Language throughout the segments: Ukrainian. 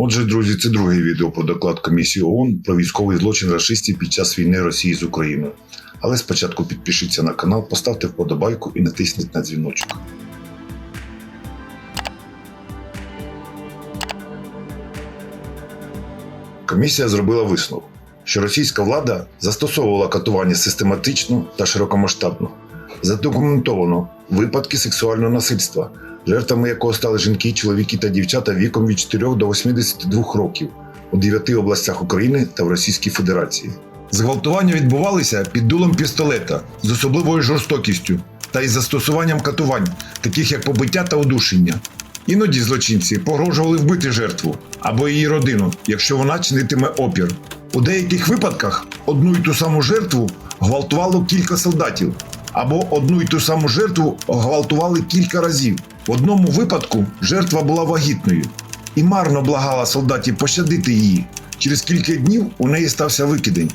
Отже, друзі, це друге відео про доклад комісії ООН про військовий злочин рашистів під час війни Росії з Україною. Але спочатку підпишіться на канал, поставте вподобайку і натисніть на дзвіночок. Комісія зробила висновок, що російська влада застосовувала катування систематично та широкомасштабно. Задокументовано випадки сексуального насильства, жертвами якого стали жінки, чоловіки та дівчата віком від 4 до 82 років у 9 областях України та в Російській Федерації. Зґвалтування відбувалися під дулом пістолета з особливою жорстокістю та із застосуванням катувань, таких як побиття та удушення. Іноді злочинці погрожували вбити жертву або її родину, якщо вона чинитиме опір. У деяких випадках одну й ту саму жертву гвалтувало кілька солдатів, або одну й ту саму жертву гвалтували кілька разів. В одному випадку жертва була вагітною і марно благала солдатів пощадити її. Через кілька днів у неї стався викидень.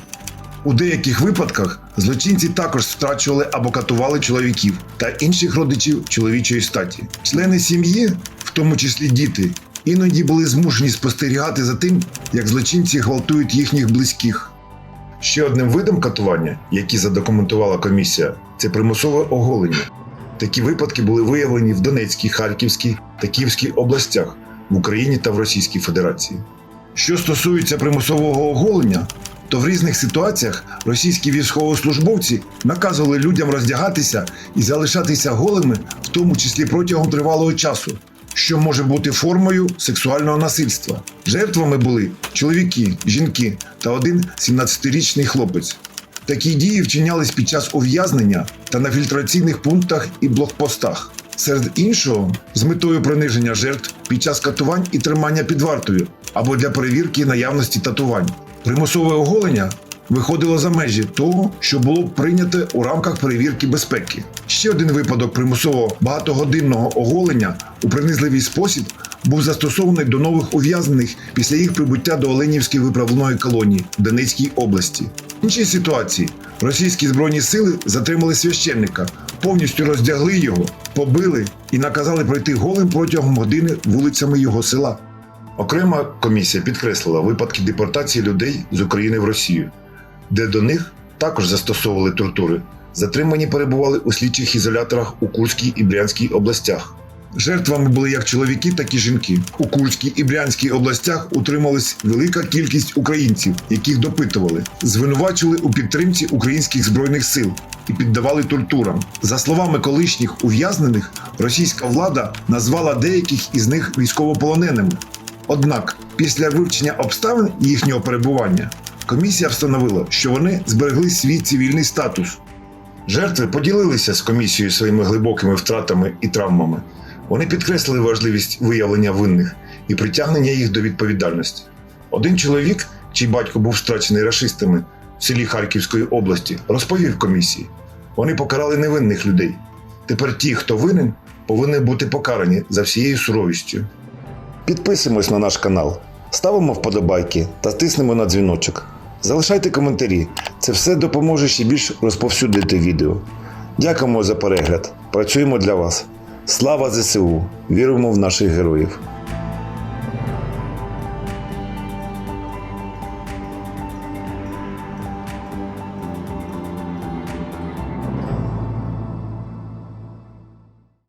У деяких випадках злочинці також страчували або катували чоловіків та інших родичів чоловічої статі. Члени сім'ї, в тому числі діти, іноді були змушені спостерігати за тим, як злочинці гвалтують їхніх близьких. Ще одним видом катування, який задокументувала комісія, це примусове оголення. Такі випадки були виявлені в Донецькій, Харківській та Київській областях в Україні та в Російській Федерації. Що стосується примусового оголення, то в різних ситуаціях російські військовослужбовці наказували людям роздягатися і залишатися голими, в тому числі протягом тривалого часу, що може бути формою сексуального насильства. Жертвами були чоловіки, жінки та один 17-річний хлопець. Такі дії вчинялись під час ув'язнення та на фільтраційних пунктах і блокпостах. Серед іншого, з метою приниження жертв під час катувань і тримання під вартою або для перевірки наявності татувань. Примусове оголення виходило за межі того, що було прийнято у рамках перевірки безпеки. Ще один випадок примусового багатогодинного оголення у принизливий спосіб був застосований до нових ув'язнених після їх прибуття до Оленівської виправної колонії в Донецькій області. В іншій ситуації російські збройні сили затримали священника, повністю роздягли його, побили і наказали пройти голим протягом години вулицями його села. Окрема комісія підкреслила випадки депортації людей з України в Росію, де до них також застосовували тортури. Затримані перебували у слідчих ізоляторах у Курській і Брянській областях. Жертвами були як чоловіки, так і жінки. У Курській і Брянській областях утрималась велика кількість українців, яких допитували, звинувачували у підтримці українських збройних сил і піддавали тортурам. За словами колишніх ув'язнених, російська влада назвала деяких із них військовополоненими. Однак, після вивчення обставин їхнього перебування, комісія встановила, що вони зберегли свій цивільний статус. Жертви поділилися з комісією своїми глибокими втратами і травмами. Вони підкреслили важливість виявлення винних і притягнення їх до відповідальності. Один чоловік, чий батько був страчений рашистами в селі Харківської області, розповів комісії: вони покарали невинних людей. Тепер ті, хто винен, повинні бути покарані за всією суровістю. Підписуємось на наш канал, ставимо вподобайки та тиснемо на дзвіночок. Залишайте коментарі, це все допоможе ще більш розповсюдити відео. Дякуємо за перегляд. Працюємо для вас. Слава ЗСУ! Віримо в наших героїв!